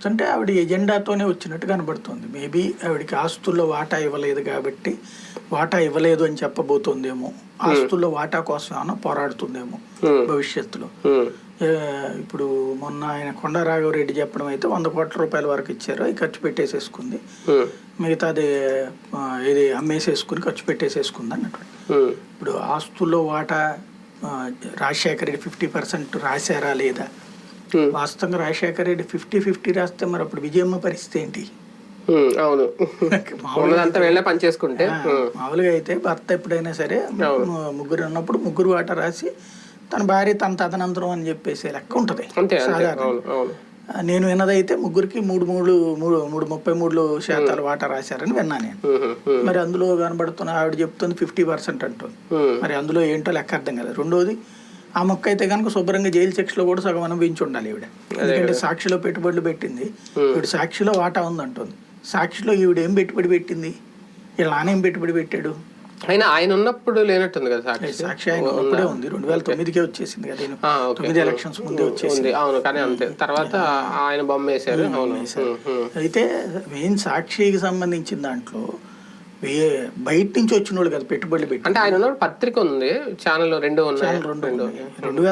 వస్తుంటే ఆవిడ ఎజెండాతోనే వచ్చినట్టు కనబడుతుంది. మేబీ ఆవిడకి ఆస్తుల్లో వాటా ఇవ్వలేదు కాబట్టి వాటా ఇవ్వలేదు అని చెప్పబోతోందేమో. ఆస్తుల్లో వాటా కోసం ఏమైనా పోరాడుతుందేమో. భవిష్యత్తులో. ఇప్పుడు మొన్న ఆయన కొండా రాఘవరెడ్డి చెప్పడం అయితే వంద కోట్ల రూపాయల వరకు ఇచ్చారు. అవి ఖర్చు పెట్టేసేసుకుంది. మిగతాది ఆ, ఇది అమ్మేసేసుకుని ఖర్చు పెట్టేసేసుకుంది అన్నట్టు. ఇప్పుడు ఆస్తుల్లో వాటా రాజశేఖర రెడ్డి ఫిఫ్టీ పర్సెంట్ రాశారా లేదా? వాస్తవంగా రాజశేఖర రెడ్డి ఫిఫ్టీ ఫిఫ్టీ రాస్తే మరి అప్పుడు విజయమ్మ పరిస్థితి ఏంటి? ఉమ్, అవును. మామూలుగా పని చేసుకుంటే. ఆ, మామూలుగా అయితే భర్త ఎప్పుడైనా సరే ముగ్గురు ఉన్నప్పుడు ముగ్గురు వాటా రాసి తన భార్య తన తదనంతరం అని చెప్పేసి లెక్క ఉంటది. నేను విన్నదైతే ముగ్గురికి మూడు మూడు మూడు మూడు ముప్పై మూడు శాతాలు వాటా రాశారని విన్నా నేను. మరి అందులో కనబడుతున్న ఆవిడ చెప్తుంది ఫిఫ్టీ పర్సెంట్ అంటుంది మరి అందులో ఏంటో లెక్క అర్థం కదా రెండోది ఆ మొక్క అయితే కనుక శుభ్రంగా జైలు శిక్షలో కూడా సగం అనుభవించి ఉండాలి ఈవిడ. ఎందుకంటే సాక్షిలో పెట్టుబడులు పెట్టింది. ఈవిడ సాక్షిలో వాటా ఉందంటుంది. సాక్షిలో ఈవిడ ఏం పెట్టుబడి పెట్టింది? నాన్న ఏం పెట్టుబడి పెట్టాడు? అయినా ఆయన ఉన్నప్పుడు లేనట్టుంది కదా సాక్షి. సాక్షి ఆయన అప్పుడే ఉంది. రెండు వేల తొమ్మిదికే వచ్చేసింది కదా. తొమ్మిది ఎలక్షన్స్ ముందే వచ్చేసింది. అవును కానీ అంతే. తర్వాత ఆయన బొమ్మ వేశారు. అవును. అయితే మెయిన్ సాక్షికి సంబంధించిన దాంట్లో బయట నుంచి వచ్చిన వాళ్ళు కదా పెట్టుబడులు పెట్టి. అంటే ఆయన పత్రిక ఉంది ఛానల్ రెండు ఉన్నాయి. రెండు రెండు వేల